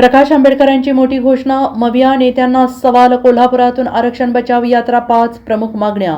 प्रकाश आंबेडकरांची मोठी घोषणा मविया नेत्यांना सवाल कोल्हापुरातून आरक्षण बचाव यात्रा पाच प्रमुख मागण्या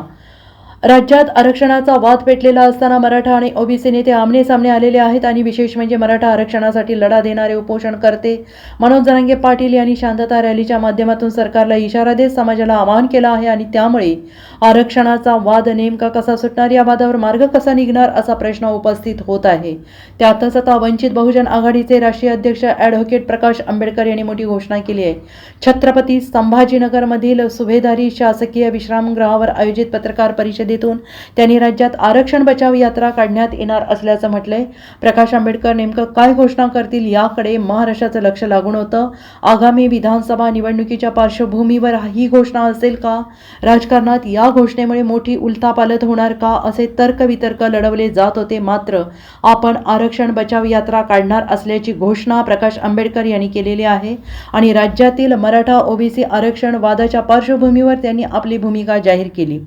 राज्यात आरक्षणाचा वाद पेटलेला असताना मराठा आणि ओबीसी नेते आमने सामने आलेले आहेत आणि विशेष म्हणजे मराठा आरक्षणासाठी लढा देणारे उपोषणकर्ते मनोज जरांगे पाटील यांनी शांतता रॅलीच्या माध्यमातून सरकारला इशारा देत समाजाला आवाहन केलं आहे आणि त्यामुळे आरक्षणाचा वाद नेमका कसा सुटणार या वादावर मार्ग कसा निघणार असा प्रश्न उपस्थित होत आहे. त्यातच आता वंचित बहुजन आघाडीचे राष्ट्रीय अध्यक्ष ॲडव्होकेट प्रकाश आंबेडकर यांनी मोठी घोषणा केली आहे. छत्रपती संभाजीनगरमधील सुभेदारी शासकीय विश्रामगृहावर आयोजित पत्रकार परिषदेतून त्यांनी राज्यात आरक्षण बचाव यात्रा काढण्यात येणार असल्याचं म्हटलंय. प्रकाश आंबेडकर नेमकं काय घोषणा करतील याकडे महाराष्ट्राचं लक्ष लागून होतं. आगामी विधानसभा निवडणुकीच्या पार्श्वभूमीवर ही घोषणा असेल का? राजकारणात या घोषणेमुळे मोठी उलथापालथ होणार का? असे तर्कवितर्क लढवले जात होते मात्र आपण आरक्षण बचाव यात्रा काढणार असल्याची घोषणा प्रकाश आंबेडकर यांनी केलेली आहे आणि राज्यातील मराठा ओबीसी आरक्षण वादाच्या पार्श्वभूमीवर त्यांनी आपली भूमिका जाहीर केली.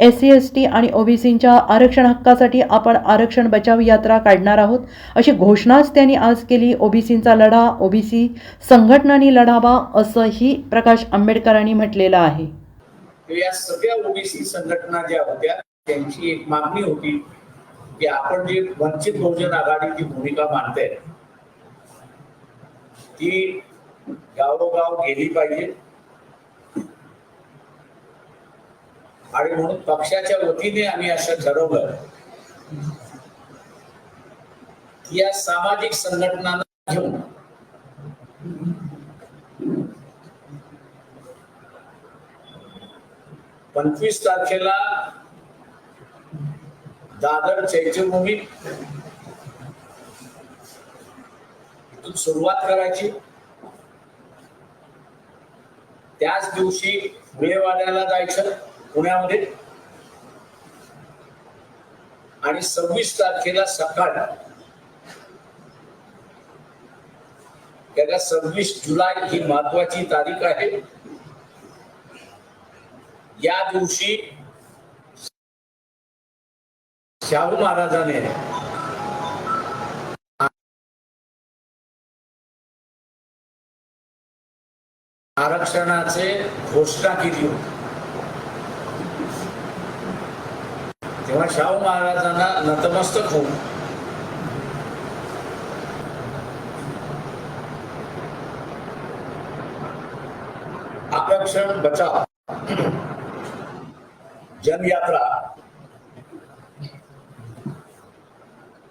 एस सी एस टी आणि ओबीसींच्या आरक्षण हक्कासाठी आपण आरक्षण बचाव यात्रा काढणार आहोत. अशी घोषणाच त्यांनी आज केली. ओबीसींचा लढा ओबीसी संघटनांनी लढावा असंही प्रकाश आंबेडकरांनी म्हटलेलं आहे. या सगळ्या ओबीसी संघटना ज्या होत्या त्यांची एक मागणी होती की आपण जे वंचित बहुजन आघाडीची भूमिका मानते ती गावोगाव गेली पाहिजे. आणि म्हणून पक्षाच्या वतीने आम्ही असं ठरवलं. या सामाजिक संघटनांना घेऊन पंचवीस तारखेला दादर चैत्यभूमी इथून सुरुवात करायची. त्याच दिवशी वेळवाड्याला जायचं. पुण्यामध्ये. आणि सव्वीस तारखेला सकाळ. त्याला सव्वीस जुलै ही महत्वाची तारीख आहे. या दिवशी शाहू महाराजाने आरक्षणाचे घोषणा केली होती. तेव्हा शाहू महाराजांना नतमस्तक होऊन आरक्षण बचाव जनयात्रा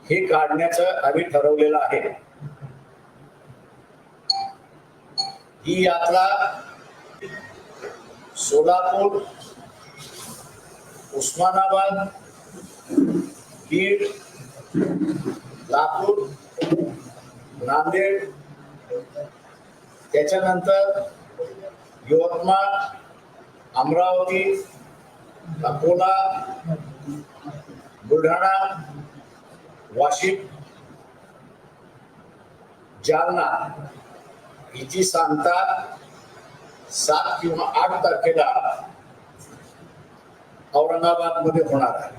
हे काढण्याचं आम्ही ठरवलेलं आहे. ही यात्रा सोलापूर उस्मानाबाद बीड लातूर नांदेड त्याच्यानंतर यवतमाळ अमरावती अकोला बुलढाणा वाशिम जालना. हिची सांगता सात किंवा आठ तारखेला औरंगाबादमध्ये होणार आहे.